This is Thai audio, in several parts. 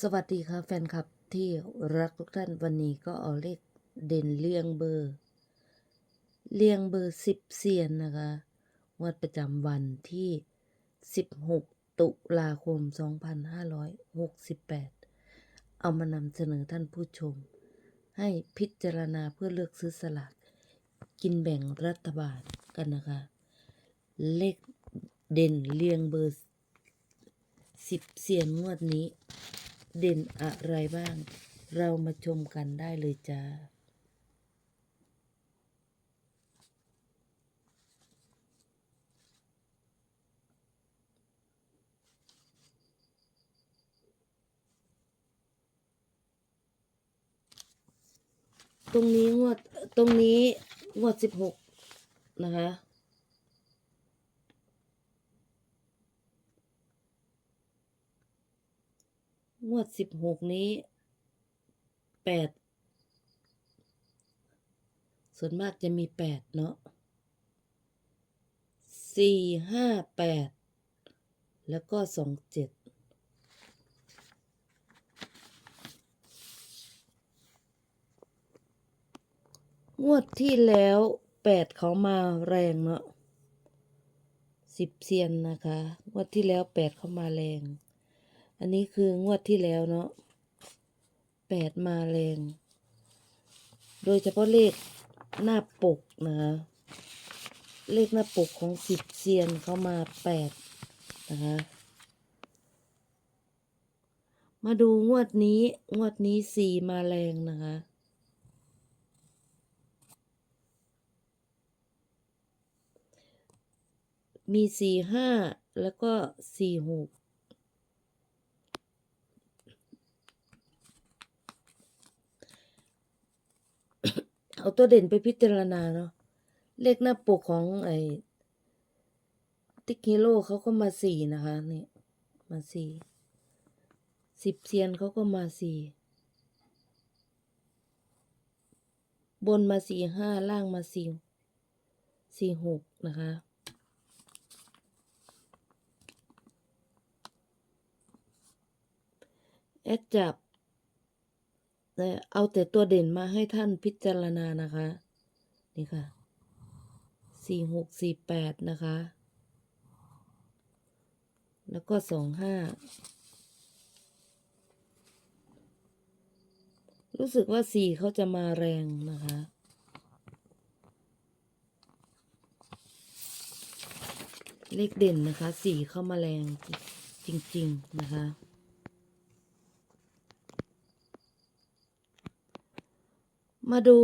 สวัสดีค่ะแฟนคลับที่รักทุกท่านวันนี้ก็เอาเลขเด่นเลียงเบอร์เลียงเบอร์สิบเซียนนะคะงวดประจำวันที่ 16 ตุลาคม 2568 เอามานำเสนอท่านผู้ชม ให้พิจารณาเพื่อเลือกซื้อสลากกินแบ่งรัฐบาลกันนะคะ เลขเด่นเลียงเบอร์สิบเสียนงวดนี้ เด่นอะไรบ้าง เรามาชมกันได้เลยจ้าตรงนี้งวดตรงนี้งวดสิบหกนะคะ งวดสิบหกนี้แปดส่วนมากจะมีแปดเนาะสี่ห้าแปดแล้วก็สองเจ็ดงวดที่แล้วแปดเขามาแรงเนาะสิบเซียนนะคะ งวดที่แล้วแปดเขามาแรง อันนี้คืองวดที่แล้วเนาะแปดมาแรง โดยเฉพาะเลขหน้าปกนะคะเลขหน้าปกของสิบเซียนเขามาแปดนะคะมาดูงวดนี้ งวดนี้สี่มาแรงนะคะมีสี่ห้าแล้วก็สี่หก เอาตัวเด่นไปพิจารณาเนาะเลขหน้าปกของไอ้ติ๊กฮีโร่เขาก็มาสี่นะคะนี่มาสี่สิบเซียนเขาก็มาสี่บนมาสี่ห้าล่างมาสี่สี่หกนะคะแอดจับ เอาแต่ตัวเด่นมาให้ท่านพิจารณานะคะ นี่ค่ะสี่หกสี่แปดนะคะ แล้วก็สองห้ารู้สึกว่าสี่เขาจะมาแรงนะคะ เลขเด่นนะคะสี่เข้ามาแรงจริง ๆ นะคะ มาดู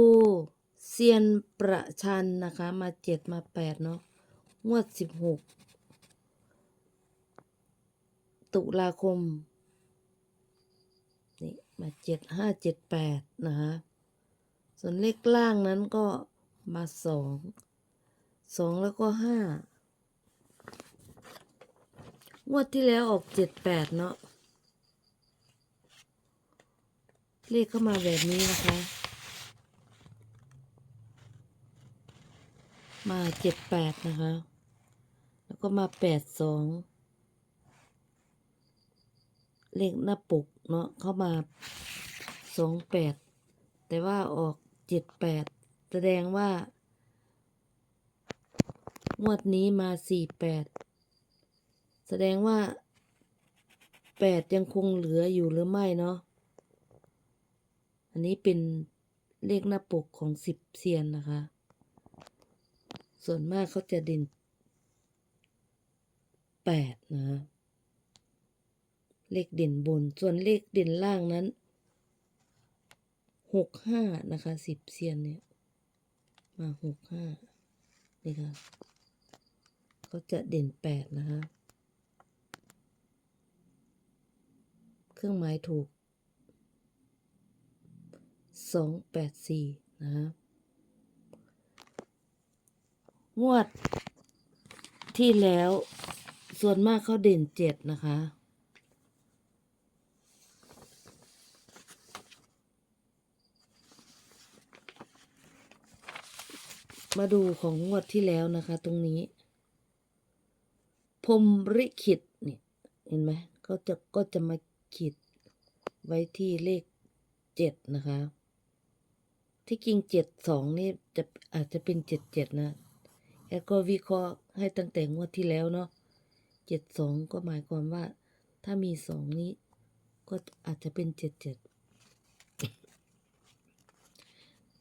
เซียนประชันนะคะ มาเจ็ดมาแปดเนาะงวดสิบหกตุลาคม นี่ มาเจ็ดห้าเจ็ดแปดนะคะ ส่วนเลขล่างนั้นก็มาสองสองแล้วก็ห้างวดที่แล้วออกเจ็ดแปดเนาะเลขเข้ามาแบบนี้นะคะ มาเจ็ดแปดนะคะ แล้วก็มาแปดสองเลขหน้าปกเนาะเข้ามาสองแปดแต่ว่าออกเจ็ดแปดแสดงว่างวดนี้มาสี่แปดแสดงว่าแปดยังคงเหลืออยู่หรือไม่เนาะอันนี้เป็นเลขหน้าปกของสิบเซียนนะคะ ส่วนมากเขาจะเด่นแปดนะ เลขเด่นบน ส่วนเลขเด่นล่างนั้นหกห้านะคะสิบเซียนเนี่ย มาหกห้านี่ค่ะเขาจะเด่นแปดนะคะ เครื่องหมายถูกสองแปดสี่นะคะ งวดที่แล้ว ส่วนมากเขาเด่นเจ็ดนะคะ มาดูของงวดที่แล้วนะคะ ตรงนี้พรมริขิตนี่ยเห็นไหมก็จะก็จะมาขีดไว้ที่เลขเจ็ดนะคะ ที่จริงเจ็ดสองนี่จะอาจจะเป็นเจ็ดเจ็ดนะ แอดก็วิเคราะห์ให้ตั้งแต่งวดที่แล้วเนาะเจ็ดสองก็หมายความว่า ถ้ามีสองนี้ ก็อาจจะเป็นเจ็ดเจ็ด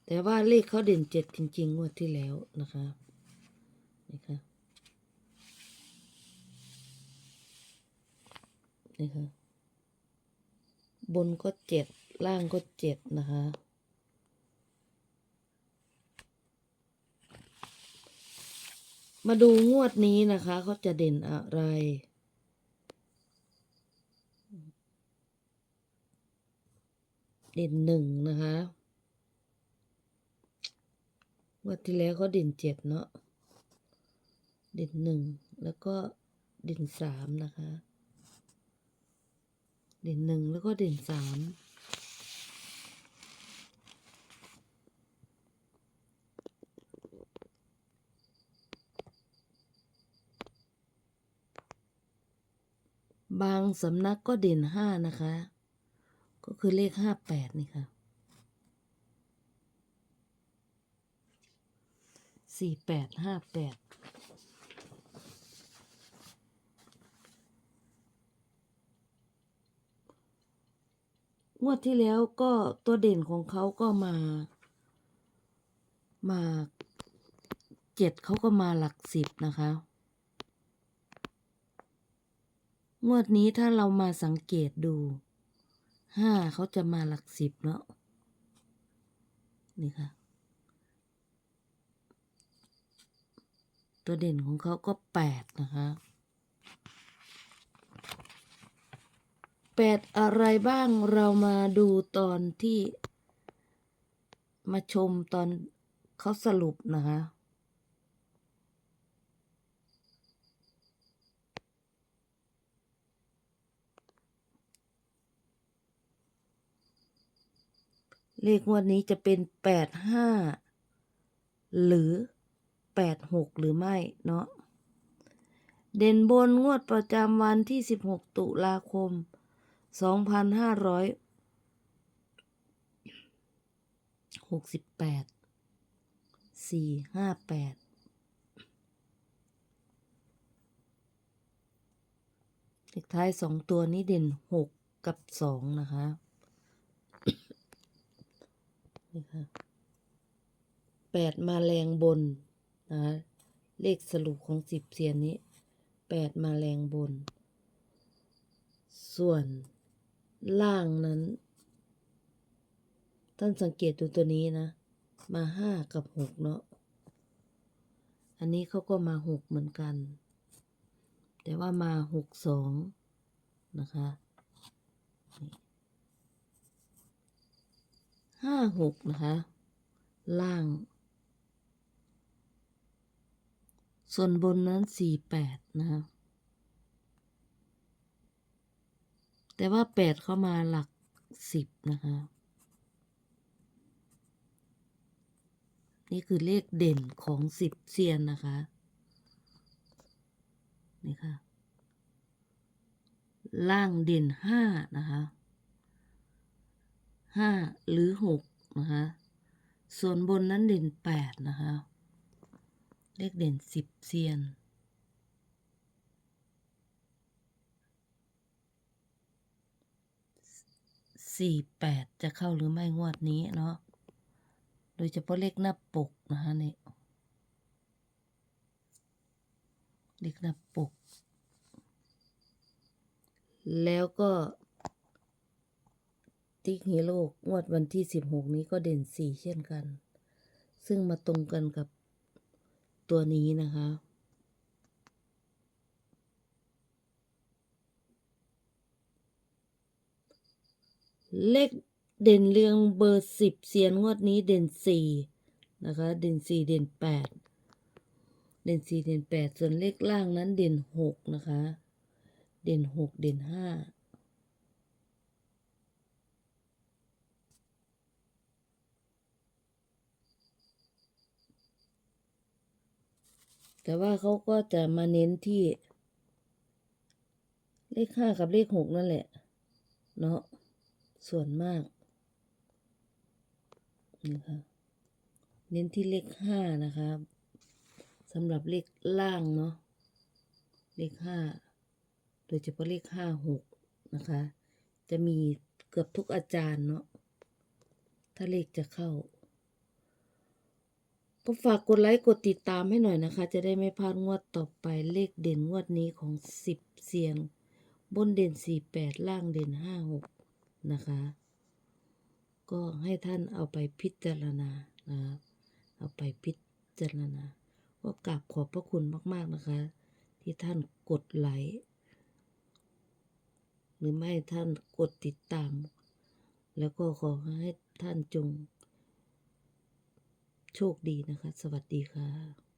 แต่ว่าเลขเขาเด่นเจ็ดจริง ๆ งวดที่แล้วนะคะนี่ค่ะนี่ค่ะบนก็เจ็ดล่างก็เจ็ดนะคะ มาดูงวดนี้นะคะเขาจะเด่นอะไร เด่นหนึ่งนะคะงวดที่แล้วเขาเด่นเจ็ดเนาะเด่นหนึ่งแล้วก็เด่นสามนะคะ เด่นหนึ่งแล้วก็เด่นสาม บางสำนักก็เด่นห้านะคะ ก็คือเลขห้าแปดนี่ค่ะสี่แปดห้าแปดงวดที่แล้วก็ตัวเด่นของเขาก็มา มาเจ็ดเขาก็มาหลักสิบนะคะ งวดนี้ถ้าเรามาสังเกตดู ห้าเขาจะมาหลักสิบเนาะนี่ค่ะ ตัวเด่นของเขาก็แปดนะคะแปดอะไรบ้างเรามาดูตอนที่มาชมตอนเขาสรุปนะคะ เลขงวดนี้จะเป็นแปดห้าหรือแปดหกหรือไม่เนาะเด่นบนงวดประจำวันที่สิบหกตุลาคมสองพันห้าร้อยหกสิบแปดสี่ห้าแปดเลขท้ายสองตัวนี้เด่นหกกับสองนะคะ นี่ค่ะแปดมาแรงบนนะคะเลขสรุปของสิบเสียนนี้แปดมาแรงบน ส่วนล่างนั้น ท่านสังเกตดูตัวนี้นะ มาห้ากับหกเนาะอันนี้เขาก็มาหกเหมือนกัน แต่ว่ามาหกสองนะคะนี่ ห้าหกนะคะ ล่าง ส่วนบนนั้นสี่แปดนะคะ แต่ว่าแปดเข้ามาหลักสิบนะคะ นี่คือเลขเด่นของสิบเซียนนะคะ นี่ค่ะ ล่างเด่นห้านะคะ ห้าหรือหกนะคะส่วนบนนั้นเด่นแปดนะคะเลขเด่นสิบเซียน สี่แปดจะเข้าหรือไม่งวดนี้เนาะ โดยเฉพาะเลขหน้าปกนะคะเนี่ยเลขหน้าปก แล้วก็ ติ๊กฮีโร่งวดวันที่ 16 นี้ก็เด่น 4 เช่นกัน ซึ่งมาตรงกันกับตัวนี้นะคะ เลขเด่นเรียงเบอร์สิบเสียนงวดนี้เด่นสี่นะคะ เด่นสี่เด่นแปดเด่นสี่เด่นแปดส่วนเลขล่างนั้นเด่นหกนะคะ เด่นหกเด่นห้า แต่ว่าเขาก็จะมาเน้นที่ เลขห้ากับเลขหกนั่นแหละ เนาะส่วนมากนะคะเน้นที่เลขห้านะคะสำหรับเลขล่างเนาะเลขห้าโดยเฉพาะเลขห้าหกนะคะ จะมีเกือบทุกอาจารย์เนาะถ้าเลขจะเข้า ก็ฝากกดไลค์กดติดตามให้หน่อยนะคะ จะได้ไม่พลาดงวดต่อไปเลขเด่นงวดนี้ของสิบเซียนบนเด่นสี่แปดล่างเด่นห้าหกนะคะ ก็ให้ท่านเอาไปพิจารณานะครับเอาไปพิจารณาก็กราบขอบพระคุณมาก ๆนะคะ ที่ท่านกดไลค์หรือไม่ท่านกดติดตาม แล้วก็ขอให้ท่านจง โชคดีนะคะ สวัสดีค่ะ